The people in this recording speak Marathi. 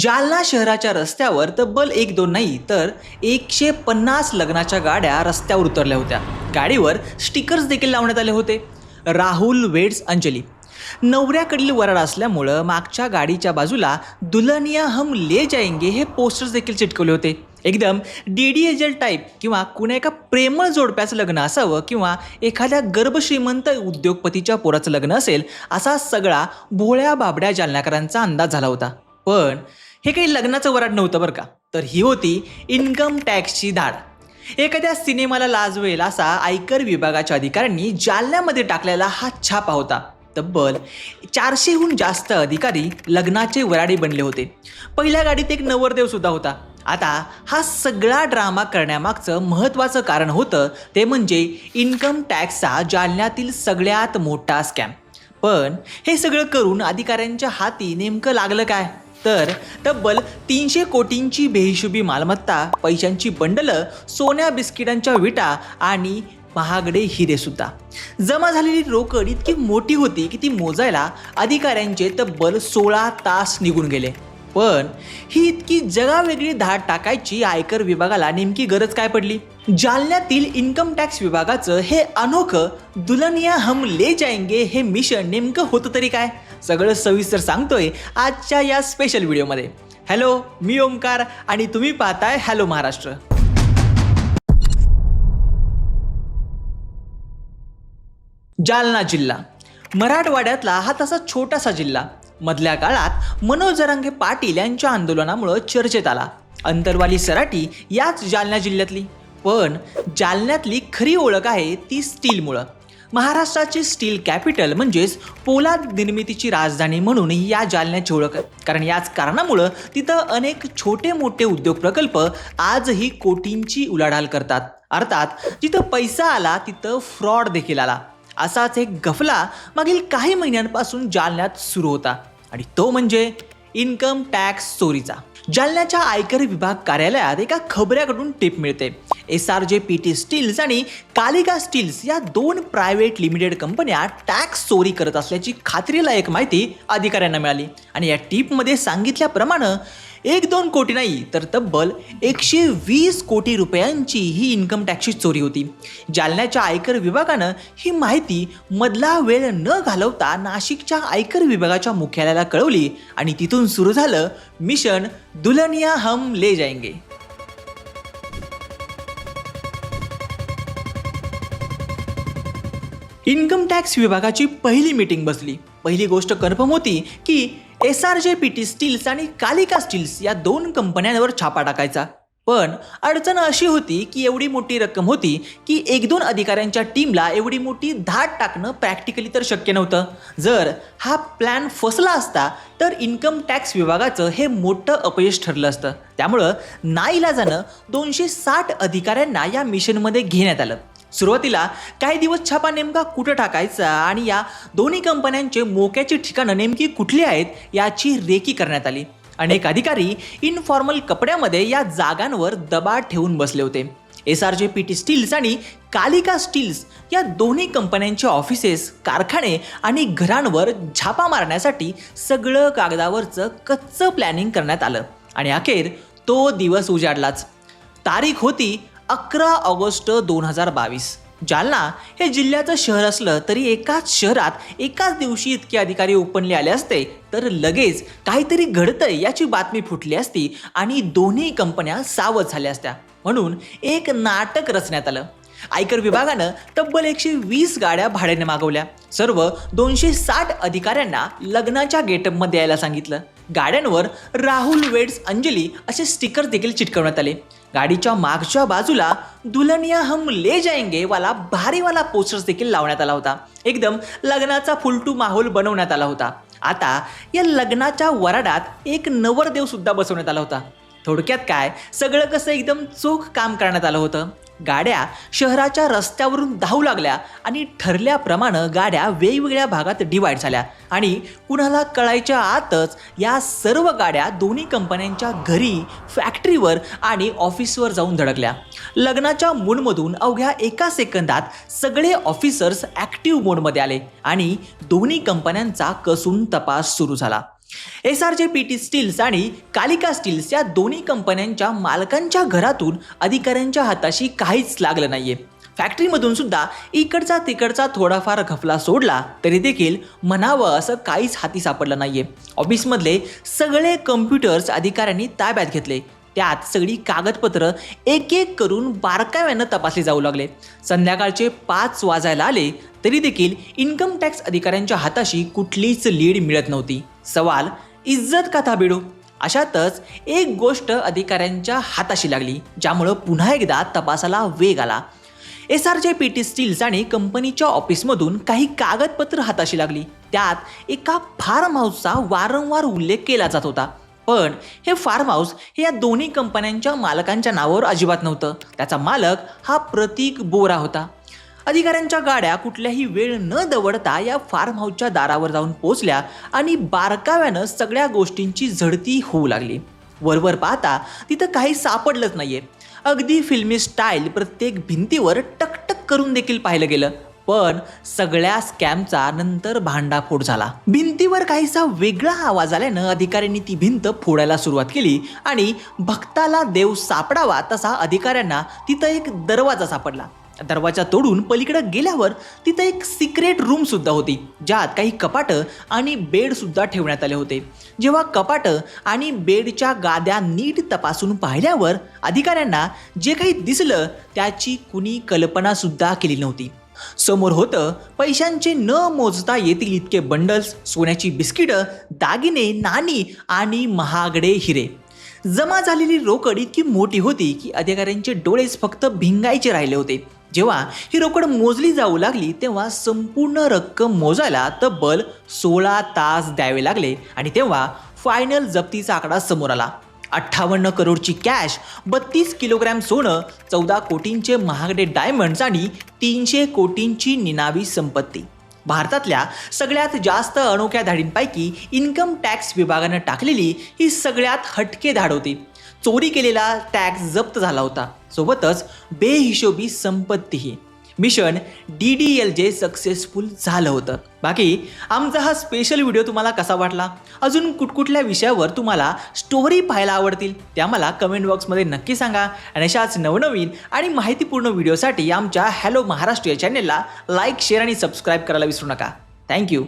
जालना शहराच्या रस्त्यावर तब्बल एक दोन नाही तर एकशे पन्नास लग्नाच्या गाड्या रस्त्यावर उतरल्या होत्या. गाडीवर स्टिकर्स देखील लावण्यात आले होते. राहुल वेड्स अंजली. नवऱ्याकडील वराड असल्यामुळं मागच्या गाडीच्या बाजूला दुल्हनिया हम ले जायंगे हे पोस्टर्स देखील चिटकवले होते. एकदम डी डी एजल टाईप किंवा कुण्या एका प्रेमळ जोडप्याचं लग्न असावं किंवा एखाद्या गर्भश्रीमंत उद्योगपतीच्या पोराचं लग्न असेल असा सगळा भोळ्या बाबड्या जालनाकरांचा अंदाज झाला होता. पण हे काही लग्नाचं वराड नव्हतं बरं का. तर ही होती इन्कम टॅक्सची धाड. एखाद्या सिनेमाला लाजवेल असा आयकर विभागाच्या अधिकाऱ्यांनी जालन्यामध्ये टाकलेला हा छापा होता. तब्बल चारशेहून जास्त अधिकारी लग्नाचे वराडे बनले होते. पहिल्या गाडीत एक नवरदेव सुद्धा होता. आता हा सगळा ड्रामा करण्यामागचं महत्त्वाचं कारण होतं ते म्हणजे इन्कम टॅक्सचा जालन्यातील सगळ्यात मोठा स्कॅम पण हे सगळं करून अधिकाऱ्यांच्या हाती नेमकं लागलं काय? तर तब्बल तीनशे कोटींची बेहिशुबी मालमत्ता पैशांची बंडलं सोन्या बिस्किटांच्या विटा आणि महागडे हिरे सुद्धा. जमा झालेली रोकड इतकी मोठी होती की ती मोजायला अधिकाऱ्यांचे तब्बल सोळा तास निघून गेले. पण ही इतकी जगावेगळी धाड टाकायची आयकर विभागाला नेमकी गरज काय पडली? जालन्यातील इन्कम टॅक्स विभागाचं हे अनोखं दुलनिया हम ले जाएंगे हे मिशन नेमकं होतं तरी काय? सगळं सविस्तर सांगतोय आजच्या या स्पेशल व्हिडिओमध्ये हॅलो मी ओमकार आणि तुम्ही पाहताय हॅलो महाराष्ट्र. जालना जिल्हा. मराठवाड्यातला हा तसा छोटासा जिल्हा. मधल्या काळात मनोज जरांगे पाटील यांच्या आंदोलनामुळं चर्चेत आला. अंतरवाली सराटी याच जालना जिल्ह्यातली. पण जालन्यातली खरी ओळख आहे ती स्टीलमुळं. महाराष्ट्राची स्टील कॅपिटल म्हणजेच पोलाद निर्मितीची राजधानी म्हणून या जालन्याची ओळख आहे. कारण याच कारणामुळं तिथं अनेक छोटे मोठे उद्योग प्रकल्प आजही कोटींची उलाढाल करतात. अर्थात जिथं पैसा आला तिथं फ्रॉड देखील आला. असाच एक गफला मागील काही महिन्यांपासून जालन्यात सुरू होता. आणि तो म्हणजे इन्कम टॅक्स चोरीचा. जालन्याच्या आयकर विभाग कार्यालयात एका खबऱ्याकडून टिप मिळते. S R J P T steels आणि कालिका स्टील्स या दोन प्रायव्हेट लिमिटेड कंपन्या टॅक्स चोरी करत असल्याची खात्रीलायक माहिती अधिकाऱ्यांना मिळाली. आणि या टीपमध्ये सांगितल्याप्रमाणे एक दोन कोटी नाही तर तब्बल एकशे वीस कोटी रुपयांची ही इन्कम टॅक्सची चोरी होती. जालन्याच्या आयकर विभागानं ही माहिती मधला वेळ न घालवता नाशिकच्या आयकर विभागाच्या मुख्यालयाला कळवली आणि तिथून सुरू झालं मिशन दुल्हनिया हम ले जाएंगे. इन्कम टॅक्स विभागाची पहिली मीटिंग बसली. पहिली गोष्ट कन्फर्म होती की S R J P T steels आणि कालिका स्टील्स या दोन कंपन्यांवर छापा टाकायचा. पण अडचण अशी होती की एवढी मोठी रक्कम होती की एक दोन अधिकाऱ्यांच्या टीमला एवढी मोठी धाड टाकणं प्रॅक्टिकली तर शक्य नव्हतं. जर हा प्लॅन फसला असता तर इन्कम टॅक्स विभागाचं हे मोठं अपयश ठरलं असतं. त्यामुळं नाईलाजानं दोनशे साठ अधिकाऱ्यांना या मिशनमध्ये घेण्यात आलं. सुरुवातीला काही दिवस छापा नेमका कुठं टाकायचा आणि या दोन्ही कंपन्यांचे मोक्याची ठिकाणं नेमकी कुठली आहेत याची रेकी करण्यात आली. अनेक अधिकारी इनफॉर्मल कपड्यामध्ये या जागांवर दबाव ठेवून बसले होते. S R J P T steels आणि कालिका स्टील्स या दोन्ही कंपन्यांचे ऑफिसेस कारखाने आणि घरांवर छापा मारण्यासाठी सगळं कागदावरचं कच्चं प्लॅनिंग करण्यात आलं. आणि अखेर तो दिवस उजाडलाच. तारीख होती अकरा ऑगस्ट दोन हजार बावीस. जालना हे जिल्ह्याचं शहर असलं तरी एकाच शहरात एकाच दिवशी इतके अधिकारी ओपनले आले असते तर लगेच काहीतरी घडतंय याची बातमी फुटली असती आणि दोन्ही कंपन्या सावध झाल्या असत्या. म्हणून एक नाटक रचण्यात आलं. आयकर विभागानं तब्बल एकशे वीस गाड्या भाड्याने मागवल्या. सर्व दोनशे साठ अधिकाऱ्यांना लग्नाच्या गेटअपमध्ये यायला सांगितलं. गाड्यांवर राहुल वेड्स अंजली असे स्टिकर देखील चिटकवण्यात आले. गाडीच्या मागच्या बाजूला दुल्हनिया हम ले जाएंगे वाला भारीवाला पोस्टर्स देखील लावण्यात आला होता. एकदम लग्नाचा फुलटू माहोल बनवण्यात आला होता. आता या लग्नाच्या वराडात एक नवरदेव सुद्धा बसवण्यात आला होता. थोडक्यात काय? सगळं कसं एकदम चोख काम करण्यात आलं होतं? गाड्या शहराच्या रस्त्यावरून धावू लागल्या आणि ठरल्याप्रमाणे गाड्या वेगवेगळ्या भागात डिवाईड झाल्या. आणि कुणाला कळायच्या आतच या सर्व गाड्या दोन्ही कंपन्यांच्या घरी फॅक्टरीवर आणि ऑफिसवर जाऊन धडकल्या. लग्नाच्या मूडमधून अवघ्या एका सेकंदात सगळे ऑफिसर्स ॲक्टिव्ह मोडमध्ये आले आणि दोन्ही कंपन्यांचा कसून तपास सुरू झाला. S R J P T steels आणि कालिका स्टील्स या दोन्ही कंपन्यांच्या मालकांच्या घरातून अधिकाऱ्यांच्या हाताशी काहीच लागलं नाहीये. फॅक्टरीमधून सुद्धा इकडचा तिकडचा थोडाफार घफला सोडला तरी देखील म्हणावं असं काहीच हाती सापडलं नाहीये. ऑफिसमधले सगळे कम्प्युटर्स अधिकाऱ्यांनी ताब्यात घेतले. त्यात सगळी कागदपत्र एक एक करून बारकाव्यानं तपासले जाऊ लागले. संध्याकाळचे पाच वाजायला आले तरी देखील इन्कम टॅक्स अधिकाऱ्यांच्या हाताशी कुठलीच लीड मिळत नव्हती. सवाल इज्जत का बिडू अशातच एक गोष्ट अधिकाऱ्यांच्या हाताशी लागली ज्यामुळं पुन्हा एकदा तपासाला वेग आला. S R J P T steels आणि कंपनीच्या ऑफिसमधून काही कागदपत्र हाताशी लागली. त्यात एका फार्म हाऊसचा वारंवार उल्लेख केला जात होता. पण हे फार्म हाऊस हे या दोन्ही कंपन्यांच्या मालकांच्या नावावर अजिबात नव्हतं. त्याचा मालक हा प्रतीक बोरा होता. अधिकाऱ्यांच्या गाड्या कुठल्याही वेळ न दवडता या फार्म हाऊसच्या दारावर जाऊन पोचल्या आणि बारकाव्यानं सगळ्या गोष्टींची झडती होऊ लागली. वरवर पाहता तिथं काही सापडलंच नाहीये. अगदी फिल्मी स्टाईल प्रत्येक भिंतीवर टकटक करून देखील पाहिलं गेलं. पण सगळ्या स्कॅमचा नंतर भांडाफोड झाला. भिंतीवर काहीसा वेगळा आवाज आल्यानं अधिकाऱ्यांनी ती भिंत फोडायला सुरुवात केली आणि भक्ताला देव सापडावा तसा अधिकाऱ्यांना तिथं एक दरवाजा सापडला. दरवाजा तोडून पलीकडे गेल्यावर तिथं एक सिक्रेट रूम सुद्धा होती ज्यात काही कपाटं आणि बेड सुद्धा ठेवण्यात आले होते. जेव्हा कपाटं आणि बेडच्या गाद्या नीट तपासून पाहिल्यावर अधिकाऱ्यांना जे काही दिसलं त्याची कुणी कल्पना सुद्धा केली नव्हती. समोर होतं पैशांचे न मोजता येतील इतके बंडल्स सोन्याची बिस्किटं दागिने नाणी आणि महागडे हिरे. जमा झालेली रोकड इतकी मोठी होती की अधिकाऱ्यांचे डोळेच फक्त भिंगायचे राहिले होते. जेव्हा ही रोकड मोजली जाऊ लागली तेव्हा संपूर्ण रक्कम मोजायला तब्बल सोळा तास द्यावे लागले आणि तेव्हा फायनल जप्तीचा आकडा समोर आला. अठ्ठावन्न करोडची कॅश बत्तीस किलोग्रॅम सोनं चौदा कोटींचे महागडे डायमंड्स आणि तीनशे कोटींची निनावी संपत्ती. भारतातल्या सगळ्यात जास्त अनोख्या धाडींपैकी इन्कम टॅक्स विभागानं टाकलेली ही सगळ्यात हटके धाड होती. चोरी केलेला टॅक्स जप्त झाला होता. सोबतच बेहिशोबी संपत्तीही. Mission D D L J successful झालं होतं. बाकी आमचा हा स्पेशल व्हिडिओ तुम्हाला कसा वाटला? अजून कुठकुठल्या विषयावर तुम्हाला स्टोरी पाहायला आवडतील त्या मला कमेंट बॉक्समध्ये नक्की सांगा. आणि अशाच नवनवीन आणि माहितीपूर्ण व्हिडिओसाठी आमच्या हॅलो महाराष्ट्र या चॅनेलला लाईक शेअर आणि सबस्क्राईब करायला विसरू नका. थँक्यू